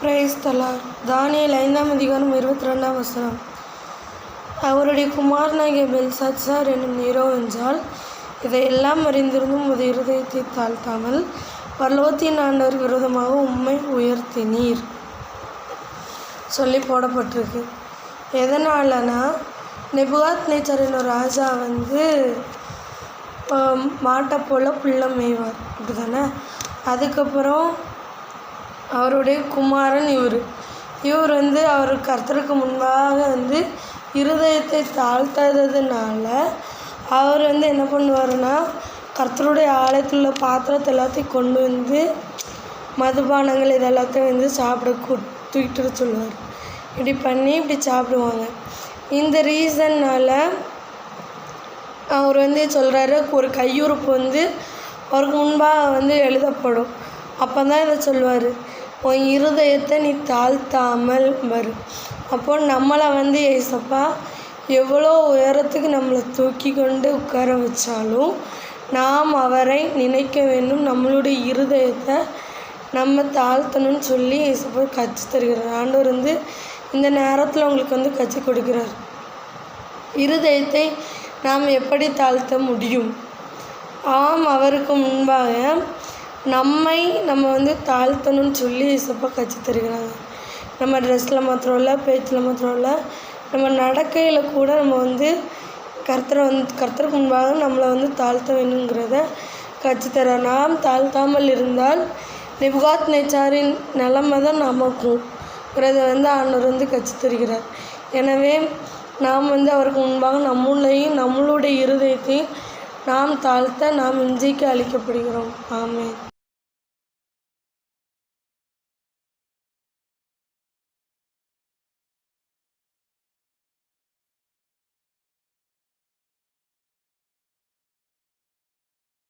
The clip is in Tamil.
பிரைஸ் தலார் தானியல் ஐந்தாம் அதிகாரம் இருபத்தி ரெண்டாம் வசனம். அவருடைய குமாரனாகிய பெல்சாத்சார் என்னும் நீரோ என்றால் இதையெல்லாம் அறிந்திருந்தும் உது இருதயத்தை தாழ்த்தாமல் பல்லவத்தின் ஆண்டவர் விரோதமாக உண்மை உயர்த்தினீர். சொல்லி போடப்பட்டிருக்கு. எதனாலனா நெபுகாத் நேச்சரின் ராஜா வந்து மாட்டை போல் புள்ள மேய்வார். அப்படி தானே அதுக்கப்புறம் அவருடைய குமாரன் இவர். இவர் வந்து அவர் கர்த்தருக்கு முன்பாக வந்து இருதயத்தை தாழ்த்தாததுனால அவர் வந்து என்ன பண்ணுவார்னா கர்த்தருடைய ஆலயத்தில் உள்ள பாத்திரத்தை எல்லாத்தையும் கொண்டு வந்து மதுபானங்கள் இது எல்லாத்தையும் வந்து சாப்பிட கூ தூக்கிட்டு சொல்லுவார். இப்படி பண்ணி இப்படி சாப்பிடுவாங்க. இந்த ரீசன்னால் அவர் வந்து சொல்கிறாரு ஒரு கையுறுப்பு வந்து அவருக்கு முன்பாக வந்து எழுதப்படும். அப்போ தான் இதை சொல்லுவார். உன் இருதயத்தை நீ தாழ்த்தாமல் வரு அப்போ நம்மளை வந்து ஏசப்பா எவ்வளோ உயரத்துக்கு நம்மளை தூக்கி கொண்டு உட்கார வச்சாலும் நாம் அவரை நினைக்க வேண்டும். நம்மளுடைய இருதயத்தை நம்ம தாழ்த்தணும்னு சொல்லி ஏசப்பா கற்று தருகிறார். ஆண்டவர் வந்து இந்த நேரத்தில் உங்களுக்கு வந்து கற்றுக் கொடுக்கிறார். இருதயத்தை நாம் எப்படி தாழ்த்த முடியும்? ஆம் அவருக்கு முன்பாக நம்மை நம்ம வந்து தாழ்த்தணும்னு சொல்லி இசப்பா கற்றுத் தருகிறாங்க. நம்ம ட்ரெஸ்ஸில் மாத்திரம் இல்லை பேச்சில் மாத்திரம் இல்லை நம்ம நடக்கையில் கூட நம்ம வந்து கர்த்தரை வந்து கர்த்தருக்கு முன்பாக நம்மளை வந்து தாழ்த்த வேணுங்கிறத கற்றுத் தர நாம் தாழ்த்தாமல் இருந்தால் நிபுகாத் நேச்சாரின் நிலமை தான் நமக்கும்ங்கிறத வந்து ஆண்டவர் வந்து கற்றுத் தருகிறார். எனவே நாம் வந்து அவருக்கு முன்பாக நம்மளையும் நம்மளுடைய இருதயத்தையும் நாம் தாழ்த்த நாம் இன்றைக்கு அளிக்கப்படுகிறோம் ஆமே